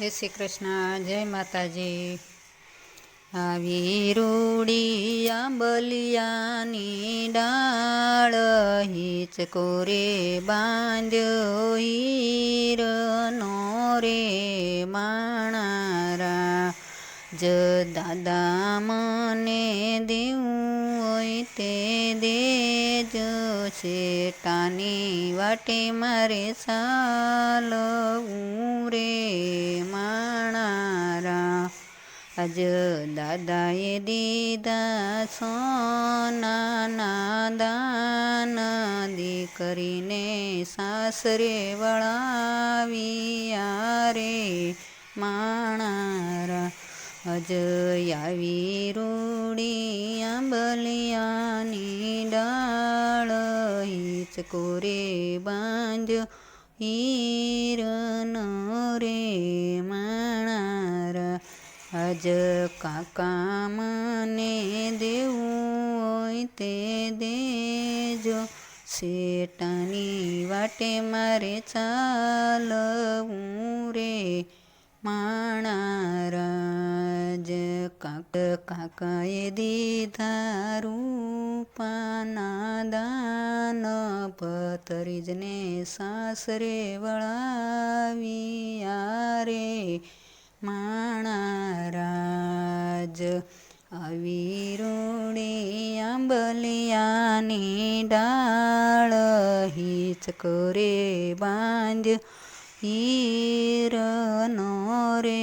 જય શ્રી કૃષ્ણ જય માતાજી. આવી રૂડી આંબલિયાની ડાળ હિચકોરે બાંધ્યો હીરનો રે માણારા જ દાદા મને દેવું હોય તે દેજો શેટાની વાટે મારે સાલવું રે માણારા. આજ દાદાએ દીધા સોનાના દાન દીકરીને સાસરે વળાવ્યા રે માણારા. અજ આવી રૂડી આંબલિયાની ડાળ હિચકોરે બાંધ્યો હીરનો રે માણારા. આજ કાકા મને દેવું હોય તે દેજો. શેટાની વાટે મારે ચાલવું રે માણારાજ કાક કાકાએ દીધા રૂપાના દાન પતરીજને સાસરે વળાવ્યા રે. માણારાજ આવી રોડી આંબલિયાની ડાળ હિચકોરે બાંધ હીરનો રે.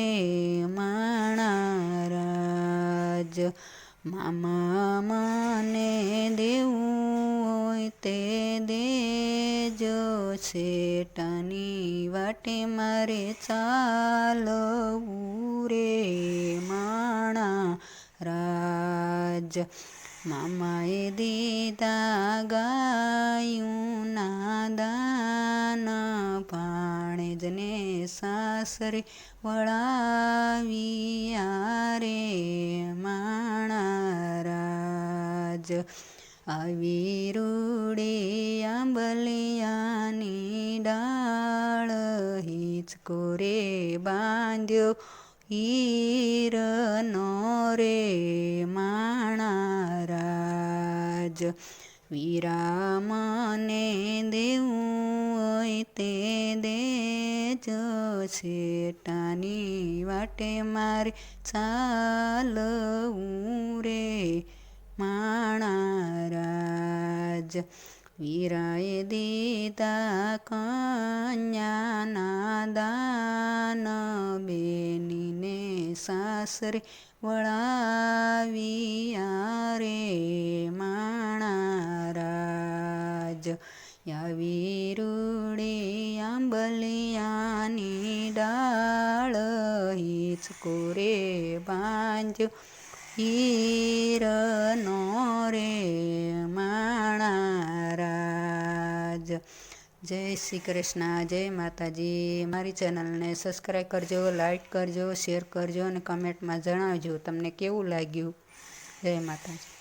માણારાજ મામા મને દેવું હોય તે દેજો શેટાની વાટે મારે ચાલવું રે માણા રાજ. મામાએ દીધા ગાયુંના પાણેજને સાસરે વળાવ્યા રે માણારાજ આવી રૂડે આંબલિયાની ડાળ હિચકોરે બાંધ્યો હીરનો રે માણારાજ વીરા મને દેવું તે તે દેજો શેટાની વાટે મારે ચાલવું રે. માણારાજ વીરાએ દીધા કન્યાના દાન. બેનીને સાસરે વળાવ્યા રે. માણારાજ આવી રૂડી આંબલિયાની ડાળ હિચકોરે બાંધ્યો હીરનો રે માણારાજ જય શ્રી કૃષ્ણ જય માતાજી મારી ચેનલને સબસ્ક્રાઈબ કરજો લાઈક કરજો શેર કરજો અને કમેન્ટમાં જણાવજો તમને કેવું લાગ્યું. જય માતાજી.